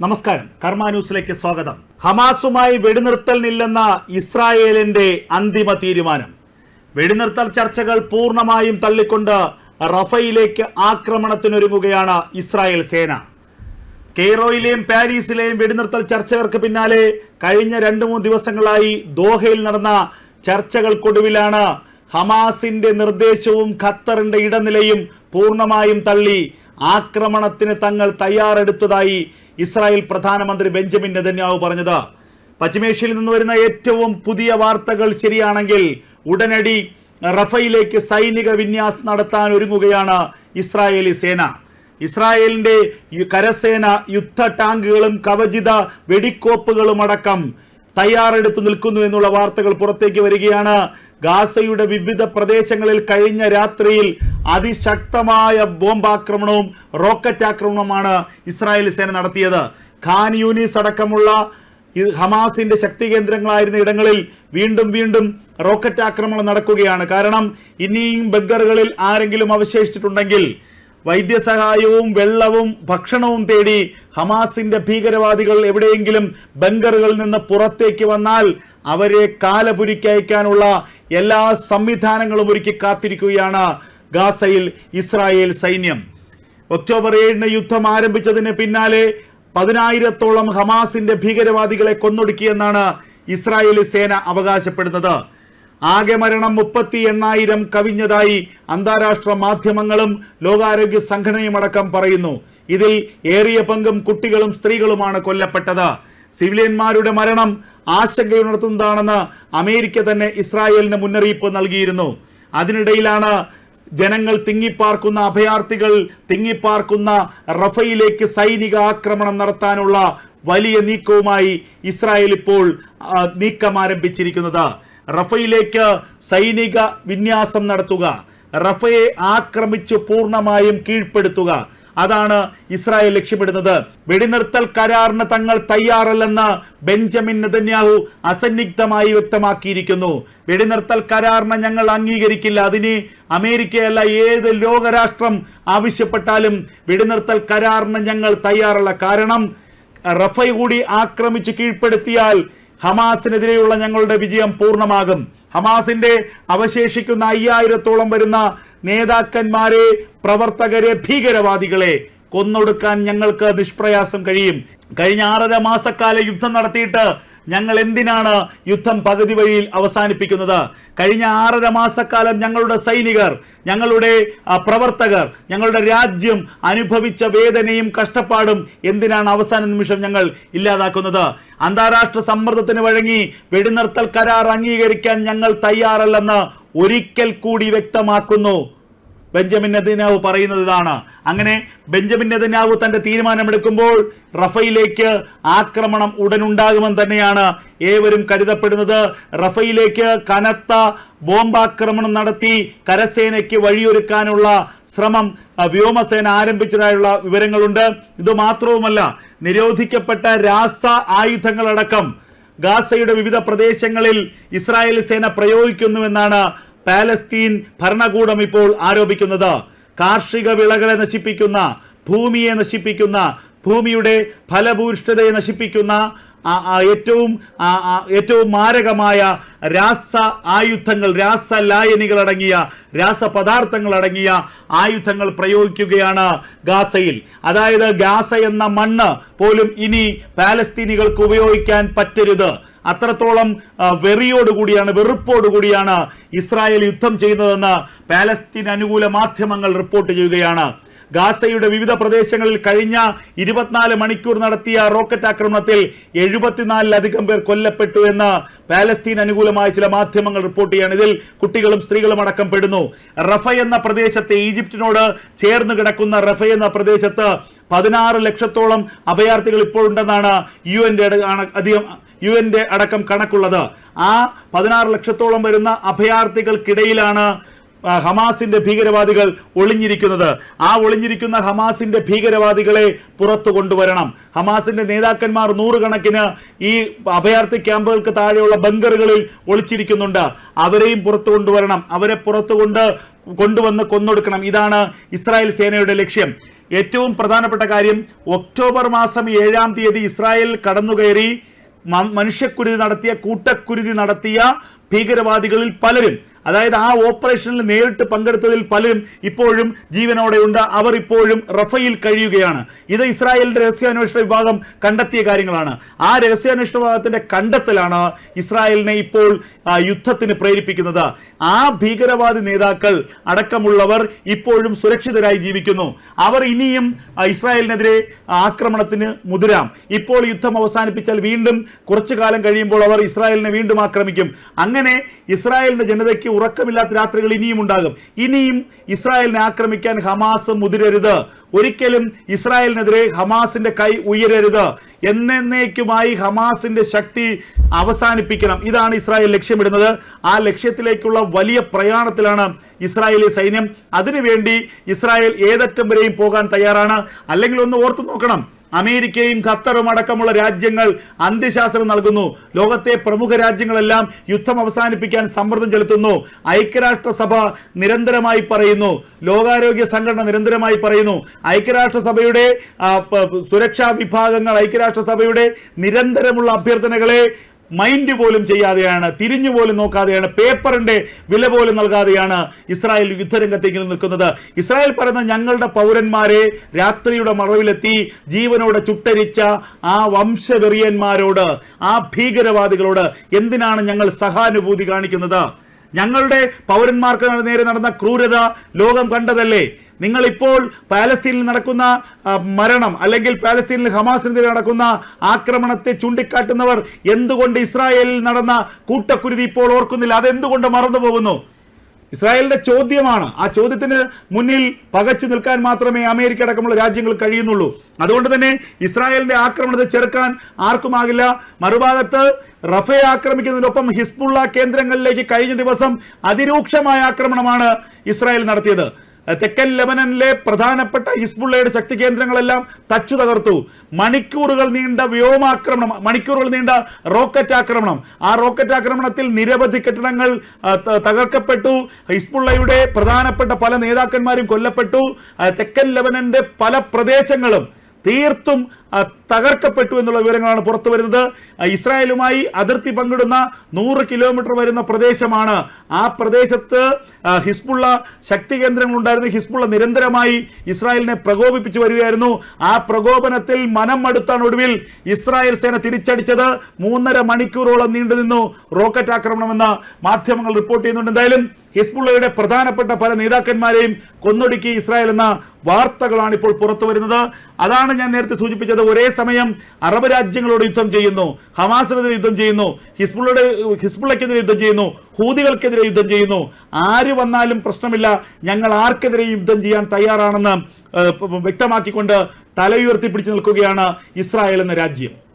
നമസ്കാരം. കർമ്മ ന്യൂസിലേക്ക് സ്വാഗതം. ഹമാസുമായി വെടിനിർത്തലിനില്ലെന്ന ഇസ്രായേലിന്റെ അന്തിമ തീരുമാനം. വെടിനിർത്തൽ ചർച്ചകൾ പൂർണമായും തള്ളിക്കൊണ്ട് റഫയിലേക്ക് ആക്രമണത്തിനൊരുങ്ങുകയാണ് ഇസ്രായേൽ സേന. കെയ്റോയിലെയും പാരീസിലെയും വെടിനിർത്തൽ ചർച്ചകൾക്ക് പിന്നാലെ കഴിഞ്ഞ രണ്ട് മൂന്ന് ദിവസങ്ങളായി ദോഹയിൽ നടന്ന ചർച്ചകൾക്കൊടുവിലാണ് ഹമാസിന്റെ നിർദ്ദേശവും ഖത്തറിന്റെ ഇടനിലയും പൂർണമായും തള്ളി ആക്രമണത്തിന് തങ്ങൾ തയ്യാറെടുത്തതായി ഇസ്രായേൽ പ്രധാനമന്ത്രി ബെഞ്ചമിൻ നെതന്യാഹു പറഞ്ഞത്. പശ്ചിമേഷ്യയിൽ നിന്ന് വരുന്ന ഏറ്റവും പുതിയ വാർത്തകൾ ശരിയാണെങ്കിൽ ഉടനടി റഫയിലേക്ക് സൈനിക വിന്യാസം നടത്താൻ ഒരുങ്ങുകയാണ് ഇസ്രായേലി സേന. ഇസ്രായേലിന്റെ കരസേന യുദ്ധ ടാങ്കുകളും കവചിത വെടിക്കോപ്പുകളും അടക്കം തയ്യാറെടുത്ത് നിൽക്കുന്നു എന്നുള്ള വാർത്തകൾ പുറത്തേക്ക് വരികയാണ് ഗാസയുടെ വിവിധ പ്രദേശങ്ങളിൽ കഴിഞ്ഞ രാത്രിയിൽ അതിശക്തമായ ബോംബാക്രമണവും റോക്കറ്റ് ആക്രമണവുമാണ് ഇസ്രായേൽ സേന നടത്തിയത്. ഖാൻ യൂനിസ് അടക്കമുള്ള ഹമാസിന്റെ ശക്തി കേന്ദ്രങ്ങളായിരുന്ന ഇടങ്ങളിൽ വീണ്ടും വീണ്ടും റോക്കറ്റ് ആക്രമണം നടക്കുകയാണ്. കാരണം ഇനിയും ബങ്കറുകളിൽ ആരെങ്കിലും അവശേഷിച്ചിട്ടുണ്ടെങ്കിൽ വൈദ്യസഹായവും വെള്ളവും ഭക്ഷണവും തേടി ഹമാസിന്റെ ഭീകരവാദികൾ എവിടെയെങ്കിലും ബങ്കറുകളിൽ നിന്ന് പുറത്തേക്ക് വന്നാൽ അവരെ കാലപുരിക്കയക്കാനുള്ള എല്ലാ സംവിധാനങ്ങളും ഒരുക്കി കാത്തിരിക്കുകയാണ് ഗാസയിൽ ഇസ്രായേൽ സൈന്യം. ഒക്ടോബർ ഏഴിന് യുദ്ധം ആരംഭിച്ചതിന് പിന്നാലെ പതിനായിരത്തോളം ഹമാസിന്റെ ഭീകരവാദികളെ കൊന്നൊടുക്കിയെന്നാണ് ഇസ്രായേലി സേന അവകാശപ്പെടുന്നത്. ആകെ മരണം മുപ്പത്തി എണ്ണായിരം കവിഞ്ഞതായി അന്താരാഷ്ട്ര മാധ്യമങ്ങളും ലോകാരോഗ്യ സംഘടനയും അടക്കം പറയുന്നു. ഇതിൽ ഏറിയ പങ്കും കുട്ടികളും സ്ത്രീകളുമാണ് കൊല്ലപ്പെട്ടത്. സിവിലിയന്മാരുടെ മരണം ആശങ്കയുണർത്തുന്നതാണെന്ന് അമേരിക്ക തന്നെ ഇസ്രായേലിന് മുന്നറിയിപ്പ് നൽകിയിരുന്നു. അതിനിടയിലാണ് ജനങ്ങൾ തിങ്ങിപ്പാർക്കുന്ന അഭയാർത്ഥികൾ തിങ്ങിപ്പാർക്കുന്ന റഫയിലേക്ക് സൈനിക ആക്രമണം നടത്താനുള്ള വലിയ നീക്കവുമായി ഇസ്രായേൽ ഇപ്പോൾ നീക്കം ആരംഭിച്ചിരിക്കുന്നത് റഫയിലേക്ക് സൈനിക വിന്യാസം നടത്തുക. റഫയെ ആക്രമിച്ച് പൂർണമായും കീഴ്പ്പെടുത്തുക. അതാണ് ഇസ്രായേൽ ലക്ഷ്യമിടുന്നത്. വെടിനിർത്തൽ കരാറിന് തങ്ങൾ തയ്യാറല്ലെന്ന് ബെഞ്ചമിൻ നെതന്യാഹു അസന്നിഗ്ധമായി വ്യക്തമാക്കിയിരിക്കുന്നു. വെടിനിർത്തൽ കരാറിന് ഞങ്ങൾ അംഗീകരിക്കില്ല. അതിന് അമേരിക്കയല്ല ഏത് ലോകരാഷ്ട്രം ആവശ്യപ്പെട്ടാലും വെടിനിർത്തൽ കരാറിന് ഞങ്ങൾ തയ്യാറല്ല. കാരണം റഫൈ കൂടി ആക്രമിച്ച് കീഴ്പ്പെടുത്തിയാൽ ഹമാസിനെതിരെയുള്ള ഞങ്ങളുടെ വിജയം പൂർണമാകും. ഹമാസിന്റെ അവശേഷിക്കുന്ന അയ്യായിരത്തോളം വരുന്ന നേതാക്കന്മാരെ പ്രവർത്തകരെ ഭീകരവാദികളെ കൊന്നൊടുക്കാൻ ഞങ്ങൾക്ക് നിഷ്പ്രയാസം കഴിയും. കഴിഞ്ഞ ആറര മാസക്കാല യുദ്ധം നടത്തിയിട്ട് ഞങ്ങൾ എന്തിനാണ് യുദ്ധം പകുതി വഴിയിൽ അവസാനിപ്പിക്കുന്നത്? കഴിഞ്ഞ ആറര മാസക്കാലം ഞങ്ങളുടെ സൈനികർ ഞങ്ങളുടെ പ്രവർത്തകർ ഞങ്ങളുടെ രാജ്യം അനുഭവിച്ച വേദനയും കഷ്ടപ്പാടും എന്തിനാണ് അവസാന നിമിഷം ഞങ്ങൾ ഇല്ലാതാക്കുന്നത്? അന്താരാഷ്ട്ര സമ്മർദ്ദത്തിന് വഴങ്ങി വെടിനിർത്തൽ കരാർ അംഗീകരിക്കാൻ ഞങ്ങൾ തയ്യാറല്ലെന്ന് ഒരിക്കൽ കൂടി വ്യക്തമാക്കുന്നു. ബെഞ്ചമിൻ നെതന്യാഹു പറയുന്നത് ഇതാണ്. അങ്ങനെ ബെഞ്ചമിൻ നെതന്യാഹു തന്റെ തീരുമാനമെടുക്കുമ്പോൾ റഫയിലേക്ക് ആക്രമണം ഉടനുണ്ടാകുമെന്ന് തന്നെയാണ് ഏവരും കരുതപ്പെടുന്നത്. റഫയിലേക്ക് കനത്ത ബോംബാക്രമണം നടത്തി കരസേനയ്ക്ക് വഴിയൊരുക്കാനുള്ള ശ്രമം വ്യോമസേന ആരംഭിച്ചതായുള്ള വിവരങ്ങളുണ്ട്. ഇത് മാത്രവുമല്ല നിരോധിക്കപ്പെട്ട രാസ ആയുധങ്ങളടക്കം ഗാസയുടെ വിവിധ പ്രദേശങ്ങളിൽ ഇസ്രായേൽ സേന പ്രയോഗിക്കുന്നുവെന്നാണ് പാലസ്തീൻ ഭരണകൂടം ഇപ്പോൾ ആരോപിക്കുന്നത് കാർഷിക വിളകളെ നശിപ്പിക്കുന്ന ഭൂമിയെ നശിപ്പിക്കുന്ന ഭൂമിയുടെ ഫലഭൂഷ്ഠതയെ നശിപ്പിക്കുന്ന ഏറ്റവും ഏറ്റവും മാരകമായ രാസ ആയുധങ്ങൾ രാസ ലായനികൾ അടങ്ങിയ രാസപദാർത്ഥങ്ങൾ അടങ്ങിയ ആയുധങ്ങൾ പ്രയോഗിക്കുകയാണ് ഗാസയിൽ. അതായത് ഗാസ എന്ന മണ്ണ് പോലും ഇനി പാലസ്തീനികൾക്ക് ഉപയോഗിക്കാൻ പറ്റരുത്. അത്രത്തോളം വെറിയോടുകൂടിയാണ് വെറുപ്പോടുകൂടിയാണ് ഇസ്രായേൽ യുദ്ധം ചെയ്യുന്നതെന്ന് പാലസ്തീൻ അനുകൂല മാധ്യമങ്ങൾ റിപ്പോർട്ട് ചെയ്യുകയാണ്. ഗാസയുടെ വിവിധ പ്രദേശങ്ങളിൽ കഴിഞ്ഞ ഇരുപത്തിനാല് മണിക്കൂർ നടത്തിയ റോക്കറ്റ് ആക്രമണത്തിൽ എഴുപത്തിനാലിലധികം പേർ കൊല്ലപ്പെട്ടു എന്ന് പാലസ്തീൻ അനുകൂലമായ ചില മാധ്യമങ്ങൾ റിപ്പോർട്ട് ചെയ്യാണ് ഇതിൽ കുട്ടികളും സ്ത്രീകളും അടക്കം പെടുന്നു. റഫ എന്ന പ്രദേശത്തെ ഈജിപ്തിനോട് ചേർന്ന് കിടക്കുന്ന റഫ എന്ന പ്രദേശത്ത് പതിനാറ് ലക്ഷത്തോളം അഭയാർത്ഥികൾ ഇപ്പോഴുണ്ടെന്നാണ് യു എന്റെ അധികം യു എന്റെ അടക്കം കണക്കുള്ളത്. ആ പതിനാറ് ലക്ഷത്തോളം വരുന്ന അഭയാർത്ഥികൾക്കിടയിലാണ് ഹമാസിന്റെ ഭീകരവാദികൾ ഒളിഞ്ഞിരിക്കുന്നത്. ആ ഒളിഞ്ഞിരിക്കുന്ന ഹമാസിന്റെ ഭീകരവാദികളെ പുറത്തു കൊണ്ടുവരണം. ഹമാസിന്റെ നേതാക്കന്മാർ നൂറുകണക്കിന് ഈ അഭയാർത്ഥി ക്യാമ്പുകൾക്ക് താഴെയുള്ള ബങ്കറുകളിൽ ഒളിച്ചിരിക്കുന്നുണ്ട്. അവരെയും പുറത്തു കൊണ്ടുവരണം. അവരെ പുറത്തു കൊണ്ട് കൊണ്ടുവന്ന് കൊന്നൊടുക്കണം. ഇതാണ് ഇസ്രായേൽ സേനയുടെ ലക്ഷ്യം. ഏറ്റവും പ്രധാനപ്പെട്ട കാര്യം ഒക്ടോബർ മാസം ഏഴാം തീയതി ഇസ്രായേൽ കടന്നുകയറി മനുഷ്യക്കുരുതി നടത്തിയ കൂട്ടക്കുരുതി നടത്തിയ ഭീകരവാദികളിൽ പലരും അതായത് ആ ഓപ്പറേഷനിൽ നേരിട്ട് പങ്കെടുത്തതിൽ പലരും ഇപ്പോഴും ജീവനോടെയുണ്ട്. അവർ ഇപ്പോഴും റഫയിൽ കഴിയുകയാണ്. ഇത് ഇസ്രായേലിന്റെ രഹസ്യാന്വേഷണ വിഭാഗം കണ്ടെത്തിയ കാര്യങ്ങളാണ്. ആ രഹസ്യാന്വേഷണ വിഭാഗത്തിന്റെ കണ്ടെത്തലാണ് ഇസ്രായേലിനെ ഇപ്പോൾ യുദ്ധത്തിന് പ്രേരിപ്പിക്കുന്നത്. ആ ഭീകരവാദി നേതാക്കൾ അടക്കമുള്ളവർ ഇപ്പോഴും സുരക്ഷിതരായി ജീവിക്കുന്നു. അവർ ഇനിയും ഇസ്രായേലിനെതിരെ ആക്രമണത്തിന് മുതിരാം. ഇപ്പോൾ യുദ്ധം അവസാനിപ്പിച്ചാൽ വീണ്ടും കുറച്ചു കാലം കഴിയുമ്പോൾ അവർ ഇസ്രായേലിനെ വീണ്ടും ആക്രമിക്കും. അങ്ങനെ ഇസ്രായേലിന്റെ ജനതയ്ക്ക് ഉറക്കമില്ലാത്ത രാത്രികൾ ഇനിയും ഉണ്ടാകും. ഇനിയും ഇസ്രായേലിനെ ആക്രമിക്കാൻ ഹമാസ് മുതിരരുത്. ഒരിക്കലും ഇസ്രായേലിനെതിരെ ഹമാസിന്റെ കൈ ഉയരരുത്. എന്നേക്കുമായി ഹമാസിന്റെ ശക്തി അവസാനിപ്പിക്കണം. ഇതാണ് ഇസ്രായേൽ ലക്ഷ്യമിടുന്നത്. ആ ലക്ഷ്യത്തിലേക്കുള്ള വലിയ പ്രയാണത്തിലാണ് ഇസ്രായേലി സൈന്യം. അതിനുവേണ്ടി ഇസ്രായേൽ ഏതറ്റം വരെയും പോകാൻ തയ്യാറാണ്. അല്ലെങ്കിൽ ഒന്ന് ഓർത്തു നോക്കണം. അമേരിക്കയും ഖത്തറും അടക്കമുള്ള രാജ്യങ്ങൾ അന്ത്യശാസനം നൽകുന്നു. ലോകത്തെ പ്രമുഖ രാജ്യങ്ങളെല്ലാം യുദ്ധം അവസാനിപ്പിക്കാൻ സമ്മർദ്ദം ചെലുത്തുന്നു. ഐക്യരാഷ്ട്രസഭ നിരന്തരമായി പറയുന്നു. ലോകാരോഗ്യ സംഘടന നിരന്തരമായി പറയുന്നു. ഐക്യരാഷ്ട്രസഭയുടെ സുരക്ഷാ വിഭാഗങ്ങൾ ഐക്യരാഷ്ട്രസഭയുടെ നിരന്തരമുള്ള അഭ്യർത്ഥനകളെ മൈൻഡ് പോലും ചെയ്യാതെയാണ് തിരിഞ്ഞു പോലും നോക്കാതെയാണ് പേപ്പറിന്റെ വില പോലും നൽകാതെയാണ് ഇസ്രായേൽ യുദ്ധരംഗത്തേക്ക് നിൽക്കുന്നത്. ഇസ്രായേൽ പറയുന്ന ഞങ്ങളുടെ പൗരന്മാരെ രാത്രിയുടെ മറവിലെത്തി ജീവനോടെ ചുട്ടരിച്ച ആ വംശവെറിയന്മാരോട് ആ ഭീകരവാദികളോട് എന്തിനാണ് ഞങ്ങൾ സഹാനുഭൂതി കാണിക്കുന്നത്? ഞങ്ങളുടെ പൗരന്മാർക്ക് നേരെ നടന്ന ക്രൂരത ലോകം കണ്ടതല്ലേ? നിങ്ങൾ ഇപ്പോൾ പാലസ്തീനിൽ നടക്കുന്ന മരണം അല്ലെങ്കിൽ പാലസ്തീനിൽ ഹമാസിനെതിരെ നടക്കുന്ന ആക്രമണത്തെ ചൂണ്ടിക്കാട്ടുന്നവർ എന്തുകൊണ്ട് ഇസ്രായേലിൽ നടന്ന കൂട്ടക്കുരുതി ഇപ്പോൾ ഓർക്കുന്നില്ല? അതെന്തുകൊണ്ട് മറന്നു പോകുന്നു? ഇസ്രായേലിന്റെ ചോദ്യമാണ്. ആ ചോദ്യത്തിന് മുന്നിൽ പകച്ചു നിൽക്കാൻ മാത്രമേ അമേരിക്ക അടക്കമുള്ള രാജ്യങ്ങൾ കഴിയുന്നുള്ളൂ. അതുകൊണ്ട് തന്നെ ഇസ്രായേലിന്റെ ആക്രമണത്തെ ചെറുക്കാൻ ആർക്കുമാകില്ല മറുഭാഗത്ത് റഫേ ആക്രമിക്കുന്നതിനൊപ്പം ഹിസ്ബുള്ള കേന്ദ്രങ്ങളിലേക്ക് കഴിഞ്ഞ ദിവസം അതിരൂക്ഷമായ ആക്രമണമാണ് ഇസ്രായേൽ നടത്തിയത്. തെക്കൻ ലെബനനിലെ പ്രധാനപ്പെട്ട ഹിസ്ബുള്ളയുടെ ശക്തി കേന്ദ്രങ്ങളെല്ലാം തച്ചു തകർത്തു. മണിക്കൂറുകൾ നീണ്ട വ്യോമാക്രമണം മണിക്കൂറുകൾ നീണ്ട റോക്കറ്റ് ആക്രമണം. ആ റോക്കറ്റ് ആക്രമണത്തിൽ നിരവധി കെട്ടിടങ്ങൾ തകർക്കപ്പെട്ടു. ഹിസ്ബുള്ളയുടെ പ്രധാനപ്പെട്ട പല നേതാക്കന്മാരും കൊല്ലപ്പെട്ടു. തെക്കൻ ലെബനന്റെ പല പ്രദേശങ്ങളും തീർത്തും തകർക്കപ്പെട്ടു എന്നുള്ള വിവരങ്ങളാണ് പുറത്തു വരുന്നത്. ഇസ്രായേലുമായി അതിർത്തി പങ്കിടുന്ന നൂറ് കിലോമീറ്റർ വരുന്ന പ്രദേശമാണ്. ആ പ്രദേശത്ത് ഹിസ്ബുള്ള ശക്തി കേന്ദ്രങ്ങൾ ഉണ്ടായിരുന്നു. ഹിസ്ബുള്ള നിരന്തരമായി ഇസ്രായേലിനെ പ്രകോപിപ്പിച്ചു വരികയായിരുന്നു. ആ പ്രകോപനത്തിൽ മനം മടുത്താണ് ഒടുവിൽ ഇസ്രായേൽ സേന തിരിച്ചടിച്ചത്. മൂന്നര മണിക്കൂറോളം നീണ്ടു നിന്നു റോക്കറ്റ് ആക്രമണമെന്ന് മാധ്യമങ്ങൾ റിപ്പോർട്ട് ചെയ്യുന്നുണ്ട്. എന്തായാലും ഹിസ്ബുള്ളയുടെ പ്രധാനപ്പെട്ട പല നേതാക്കന്മാരെയും കൊന്നൊടുക്കി ഇസ്രായേൽ എന്ന വാർത്തകളാണ് ഇപ്പോൾ പുറത്തു വരുന്നത്. അതാണ് ഞാൻ നേരത്തെ സൂചിപ്പിച്ചത്. ഒരേ സമയം അറബ് രാജ്യങ്ങളോട് യുദ്ധം ചെയ്യുന്നു. ഹമാസിനെതിരെ യുദ്ധം ചെയ്യുന്നു. ഹിസ്ബുള്ളയുടെ ഹിസ്ബുള്ളക്കെതിരെ യുദ്ധം ചെയ്യുന്നു. ഹൂദികൾക്കെതിരെ യുദ്ധം ചെയ്യുന്നു. ആര് വന്നാലും പ്രശ്നമില്ല. ഞങ്ങൾ ആർക്കെതിരെ യുദ്ധം ചെയ്യാൻ തയ്യാറാണെന്ന് വ്യക്തമാക്കിക്കൊണ്ട് തലയുയർത്തി പിടിച്ചു നിൽക്കുകയാണ് ഇസ്രായേൽ എന്ന രാജ്യം.